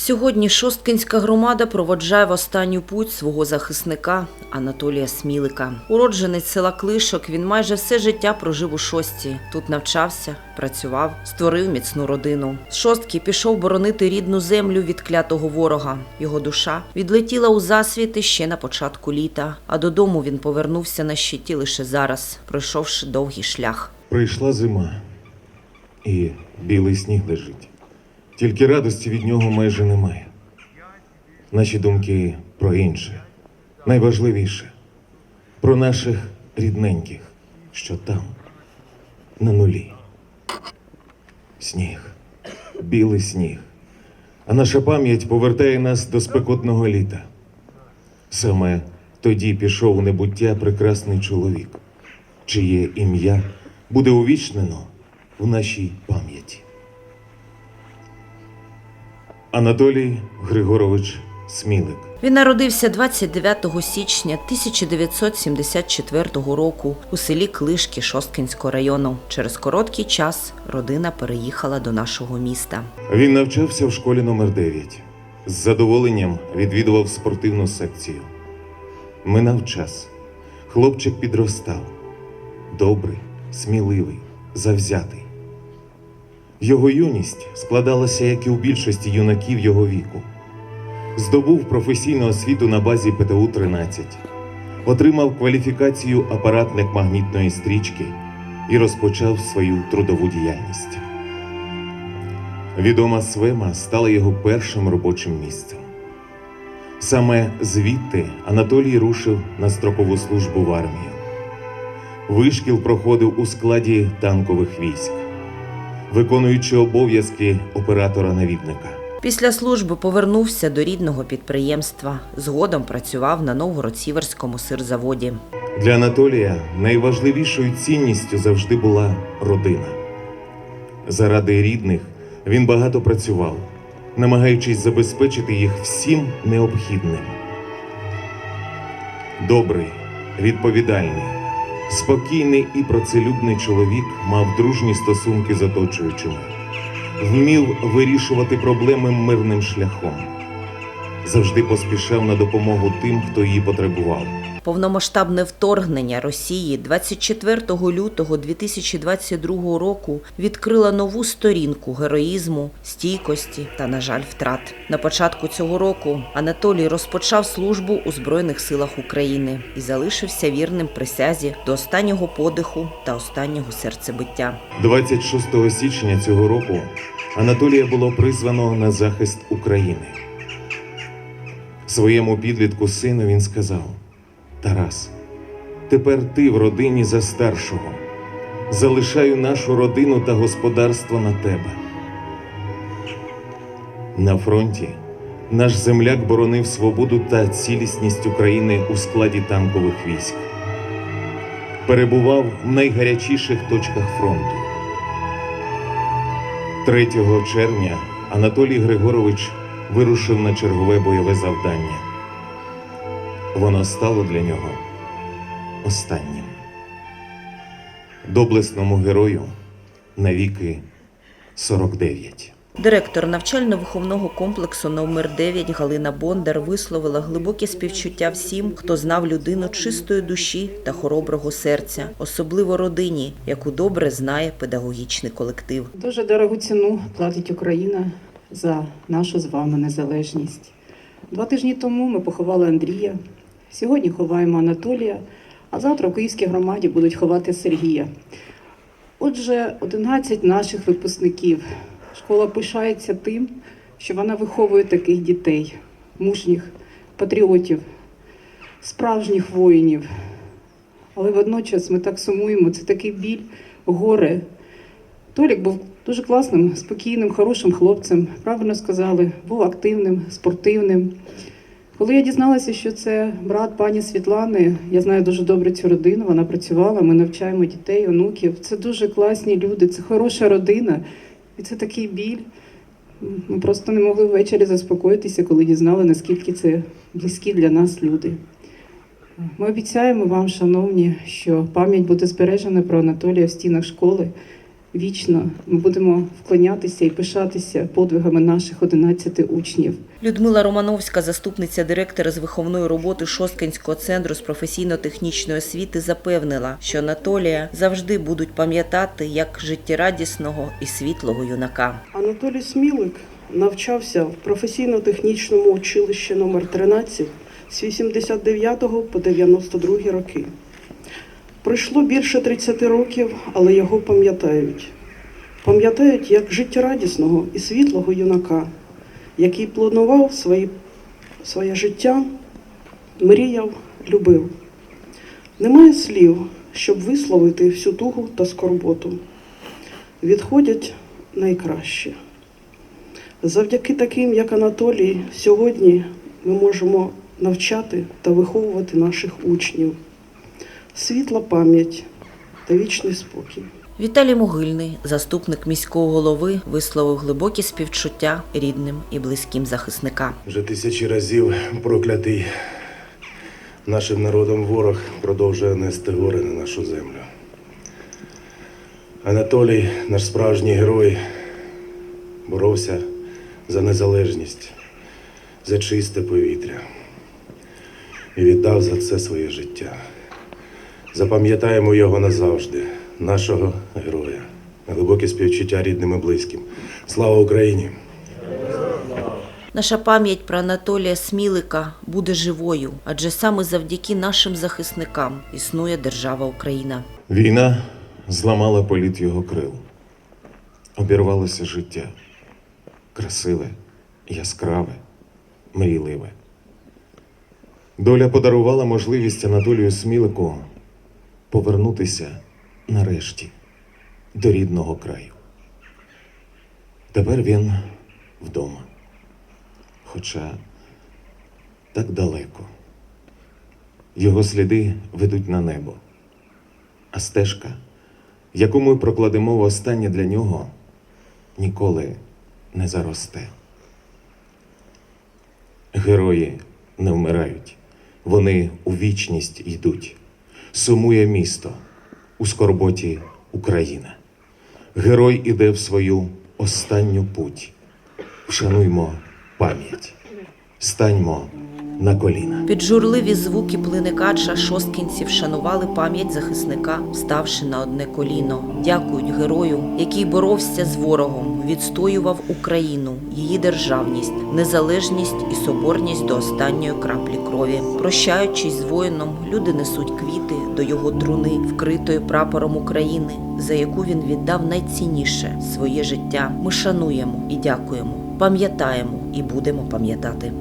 Сьогодні Шосткинська громада проводжає в останню путь свого захисника Анатолія Смілика. Уродженець села Клишок, він майже все життя прожив у шостці. Тут навчався, працював, створив міцну родину. З шостки пішов боронити рідну землю від клятого ворога. Його душа відлетіла у засвіти ще на початку літа, а додому він повернувся на щиті лише зараз, пройшовши довгий шлях. Прийшла зима, і білий сніг лежить. Тільки радості від нього майже немає. Наші думки про інше, найважливіше про наших рідненьких, що там, на нулі. Сніг, білий сніг. А наша пам'ять повертає нас до спекотного літа. Саме тоді пішов у небуття прекрасний чоловік, чиє ім'я буде увічнено в нашій пам'яті. Анатолій Григорович Смілик. Він народився 29 січня 1974 року у селі Клишки Шосткинського району. Через короткий час родина переїхала до нашого міста. Він навчався в школі номер 9 З задоволенням відвідував спортивну секцію. Минав час. Хлопчик підростав. Добрий, сміливий, завзятий. Його юність складалася, як і у більшості юнаків його віку. Здобув професійну освіту на базі ПТУ 13 отримав кваліфікацію апаратник магнітної стрічки і розпочав свою трудову діяльність. Відома Свема стала його першим робочим місцем. Саме звідти Анатолій рушив на строкову службу в армію. Вишкіл проходив у складі танкових військ, виконуючи обов'язки оператора-навідника. Після служби повернувся до рідного підприємства. Згодом працював на Новгород-Сіверському сирзаводі. Для Анатолія найважливішою цінністю завжди була родина. Заради рідних він багато працював, намагаючись забезпечити їх всім необхідним. Добрий, відповідальний, спокійний і працелюбний чоловік мав дружні стосунки з оточуючими, вмів вирішувати проблеми мирним шляхом, завжди поспішав на допомогу тим, хто її потребував. Повномасштабне вторгнення Росії 24 лютого 2022 року відкрило нову сторінку героїзму, стійкості та, на жаль, втрат. На початку цього року Анатолій розпочав службу у Збройних силах України і залишився вірним присязі до останнього подиху та останнього серцебиття. 26 січня цього року Анатолія було призвано на захист України. Своєму підлітку сину він сказав: Тарас, тепер ти в родині за старшого. Залишаю нашу родину та господарство на тебе. На фронті наш земляк боронив свободу та цілісність України у складі танкових військ. Перебував в найгарячіших точках фронту. 3 червня Анатолій Григорович вирушив на чергове бойове завдання. Воно стало для нього останнім. Доблесному герою навіки 49. Директор навчально-виховного комплексу номер 9 Галина Бондар висловила глибоке співчуття всім, хто знав людину чистої душі та хороброго серця, особливо родині, яку добре знає педагогічний колектив. Дуже дорогу ціну платить Україна за нашу з вами незалежність. Два тижні тому ми поховали Андрія. Сьогодні ховаємо Анатолія, а завтра в Київській громаді будуть ховати Сергія. Отже, 11 наших випускників. Школа пишається тим, що вона виховує таких дітей, мужніх, патріотів, справжніх воїнів. Але водночас ми так сумуємо, це такий біль, горе, Толік був дуже класним, спокійним, хорошим хлопцем, правильно сказали, був активним, спортивним. Коли я дізналася, що це брат пані Світлани, я знаю дуже добре цю родину, вона працювала, ми навчаємо дітей, онуків. Це дуже класні люди, це хороша родина. І це такий біль. Ми просто не могли ввечері заспокоїтися, коли дізнали, наскільки це близькі для нас люди. Ми обіцяємо вам, шановні, що пам'ять буде збережена про Анатолія в стінах школи. Вічно. Ми будемо вклонятися і пишатися подвигами наших 11 учнів. Людмила Романовська, заступниця директора з виховної роботи Шосткинського центру з професійно-технічної освіти, запевнила, що Анатолія завжди будуть пам'ятати як життєрадісного і світлого юнака. Анатолій Смілик навчався в професійно-технічному училищі номер 13 з 89 по 92 роки. Пройшло більше 30 років, але його пам'ятають. Пам'ятають як життєрадісного і світлого юнака, який планував свої, своє життя, мріяв, любив. Немає слів, щоб висловити всю тугу та скорботу. Відходять найкраще. Завдяки таким, як Анатолій, сьогодні ми можемо навчати та виховувати наших учнів. Світла пам'ять та вічний спокій. Віталій Могильний, заступник міського голови, висловив глибокі співчуття рідним і близьким захисникам. Вже тисячі разів проклятий нашим народом ворог продовжує нести горе на нашу землю. Анатолій, наш справжній герой, боровся за незалежність, за чисте повітря і віддав за це своє життя. Запам'ятаємо його назавжди, нашого героя. Глибоке співчуття рідним і близьким. Слава Україні! Наша пам'ять про Анатолія Смілика буде живою, адже саме завдяки нашим захисникам існує держава Україна. Війна зламала політ його крил. Обірвалося життя. Красиве, яскраве, мрійливе. Доля подарувала можливість Анатолію Смілику повернутися нарешті до рідного краю. Тепер він вдома. Хоча так далеко. Його сліди ведуть на небо а стежка, яку ми прокладемо востаннє для нього, ніколи не заросте. Герої не вмирають, вони у вічність йдуть. Сумує місто у скорботі Україна. Герой іде в свою останню путь. Вшануймо пам'ять, станьмо на коліна. Під журливі звуки плиникача шосткінців шанували пам'ять захисника, вставши на одне коліно. Дякують герою, який боровся з ворогом, відстоював Україну, її державність, незалежність і соборність до останньої краплі крові. Прощаючись з воїном, люди несуть квіти до його труни, вкритої прапором України, за яку він віддав найцінніше своє життя. Ми шануємо і дякуємо, пам'ятаємо і будемо пам'ятати.